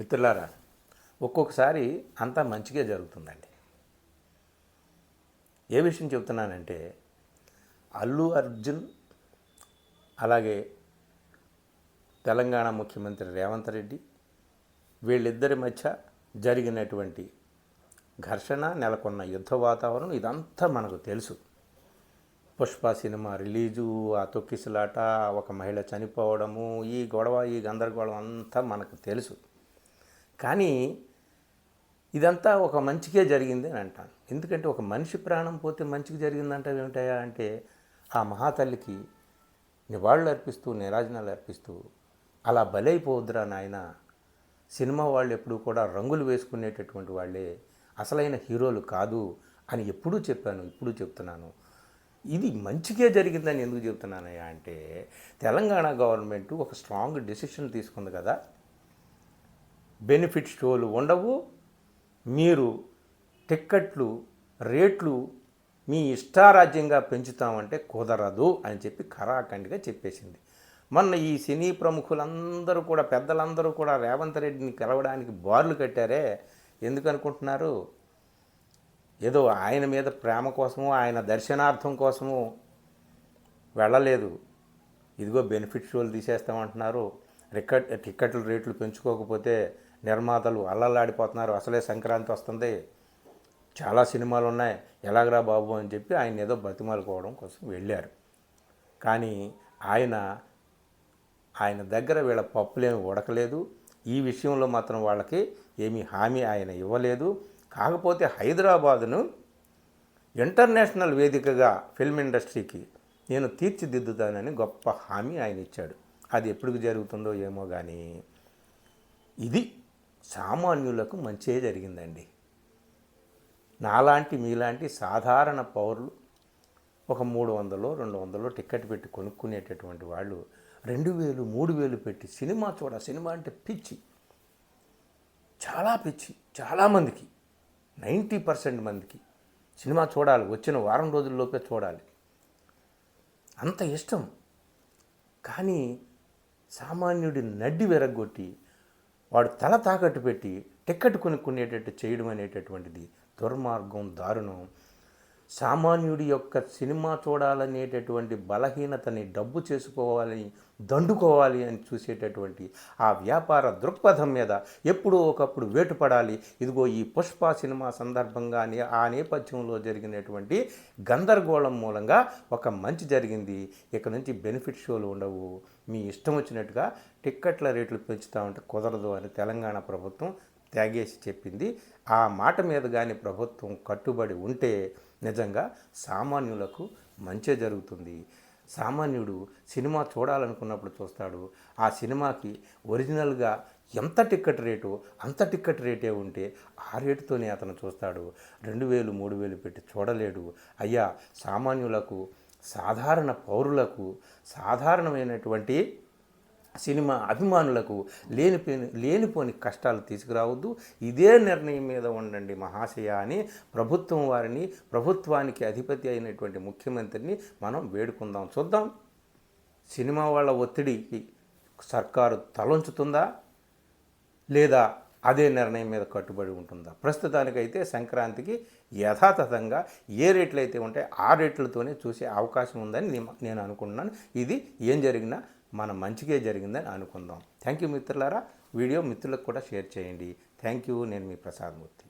మిత్రులారా ఒక్కొక్కసారి అంతా మంచిగా జరుగుతుందండి. ఏ విషయం చెప్తున్నానంటే అల్లు అర్జున్ అలాగే తెలంగాణ ముఖ్యమంత్రి రేవంత్ రెడ్డి వీళ్ళిద్దరి మధ్య జరిగినటువంటి ఘర్షణ నెలకొన్న యుద్ధ వాతావరణం ఇదంతా మనకు తెలుసు. పుష్ప సినిమా రిలీజు ఆ తొక్కిసలాట ఒక మహిళ చనిపోవడము ఈ గొడవ ఈ గందరగోళం అంతా మనకు తెలుసు. కానీ ఇదంతా ఒక మంచికే జరిగింది అని అంటాను. ఎందుకంటే ఒక మనిషి ప్రాణం పోతే మంచికి జరిగిందంటే ఏమిటయా అంటే ఆ మహాతల్లికి నివాళులు అర్పిస్తూ నిరాజనాలు అర్పిస్తూ అలా బలైపోవద్దురా నాయన. సినిమా వాళ్ళు ఎప్పుడూ కూడా రంగులు వేసుకునేటటువంటి వాళ్ళే. అసలైన హీరోలు కాదు అని ఎప్పుడూ చెప్పాను ఇప్పుడు చెప్తున్నాను. ఇది మంచిగా జరిగిందని ఎందుకు చెప్తున్నానయ్యా అంటే తెలంగాణ గవర్నమెంట్ ఒక స్ట్రాంగ్ డెసిషన్ తీసుకుంది కదా. బెనిఫిట్ షోలు ఉండవు. మీరు టిక్కెట్లు రేట్లు మీ ఇష్టారాజ్యంగా పెంచుతామంటే కుదరదు అని చెప్పి ఖరాఖండిగా చెప్పేసింది. మొన్న ఈ సినీ ప్రముఖులందరూ కూడా పెద్దలందరూ కూడా రేవంత్ రెడ్డిని కలవడానికి బార్లు కట్టారే. ఎందుకు అనుకుంటున్నారు? ఏదో ఆయన మీద ప్రేమ కోసము ఆయన దర్శనార్థం కోసము వెళ్ళలేదు. ఇదిగో బెనిఫిట్ షోలు తీసేస్తామంటున్నారు. రికెట్ టిక్కెట్ల రేట్లు పెంచుకోకపోతే నిర్మాతలు అల్లల్లాడిపోతున్నారు. అసలే సంక్రాంతి వస్తుంది. చాలా సినిమాలు ఉన్నాయి. ఎలాగరా బాబు అని చెప్పి ఆయన ఏదో బతిమాలుకోవడం కోసం వెళ్ళారు. కానీ ఆయన ఆయన దగ్గర వీళ్ళ పప్పులేమి ఉడకలేదు. ఈ విషయంలో మాత్రం వాళ్ళకి ఏమీ హామీ ఆయన ఇవ్వలేదు. కాకపోతే హైదరాబాదును ఇంటర్నేషనల్ వేదికగా ఫిల్మ్ ఇండస్ట్రీకి నేను తీర్చిదిద్దుతానని గొప్ప హామీ ఆయన ఇచ్చాడు. అది ఎప్పుడు జరుగుతుందో ఏమో కానీ ఇది సామాన్యులకు మంచే జరిగిందండి. నాలాంటి మీలాంటి సాధారణ పౌరులు ఒక మూడు వందలు రెండు వందలు టికెట్ పెట్టి కొనుక్కునేటటువంటి వాళ్ళు రెండు వేలు మూడు వేలు పెట్టి సినిమా చూడ సినిమా అంటే పిచ్చి. చాలా పిచ్చి చాలామందికి నైంటీ పర్సెంట్ మందికి సినిమా చూడాలి వచ్చిన వారం రోజుల్లోపే చూడాలి. అంత ఇష్టం. కానీ సామాన్యుడి నడ్డి విరగొట్టి వాడు తల తాకట్టు పెట్టి టిక్కెట్ కొనుక్కునేటట్టు చేయడం అనేటటువంటిది దుర్మార్గం దారుణం. సామాన్యుడి యొక్క సినిమా చూడాలనేటటువంటి బలహీనతని డబ్బు చేసుకోవాలని దండుకోవాలి అని చూసేటటువంటి ఆ వ్యాపార దృక్పథం మీద ఎప్పుడో ఒకప్పుడు వేటుపడాలి. ఇదిగో ఈ పుష్ప సినిమా సందర్భంగా ఆ నేపథ్యంలో జరిగినటువంటి గందరగోళం మూలంగా ఒక మంచి జరిగింది. ఇక నుంచి బెనిఫిట్ షోలు ఉండవు. మీ ఇష్టం వచ్చినట్టుగా టిక్కెట్ల రేట్లు పెంచుతా ఉంటే కుదరదు అని తెలంగాణ ప్రభుత్వం త్యాగేసి చెప్పింది. ఆ మాట మీద కానీ ప్రభుత్వం కట్టుబడి ఉంటే నిజంగా సామాన్యులకు మంచే జరుగుతుంది. సామాన్యుడు సినిమా చూడాలనుకున్నప్పుడు చూస్తాడు. ఆ సినిమాకి ఒరిజినల్గా ఎంత టిక్కెట్ రేటు అంత టిక్కెట్ రేటే ఉంటే ఆ రేటుతోనే అతను చూస్తాడు. రెండు వేలు మూడు వేలు పెట్టి చూడలేడు. అయ్యా సామాన్యులకు సాధారణ పౌరులకు సాధారణమైనటువంటి సినిమా అభిమానులకు లేనిపోయిన లేనిపోని కష్టాలు తీసుకురావద్దు. ఇదే నిర్ణయం మీద ఉండండి మహాశయ అని ప్రభుత్వం వారిని ప్రభుత్వానికి అధిపతి అయినటువంటి ముఖ్యమంత్రిని మనం వేడుకుందాం. చూద్దాం. సినిమా వాళ్ళ ఒత్తిడికి సర్కారు తలొంచుతుందా? లేదా అదే నిర్ణయం మీద కట్టుబడి ఉంటుందా? ప్రస్తుతానికైతే సంక్రాంతికి యథాతథంగా ఏ రేట్లు అయితే ఉంటాయో ఆ రేట్లతోనే చూసే అవకాశం ఉందని నేను అనుకుంటున్నాను. ఇది ఏం జరిగినా మన మంచిగా జరిగిందని అనుకుందాం. థ్యాంక్ యూ మిత్రులారా. వీడియో మిత్రులకు కూడా షేర్ చేయండి. థ్యాంక్ యూ నేను మీ ప్రసాద్ మూర్తి.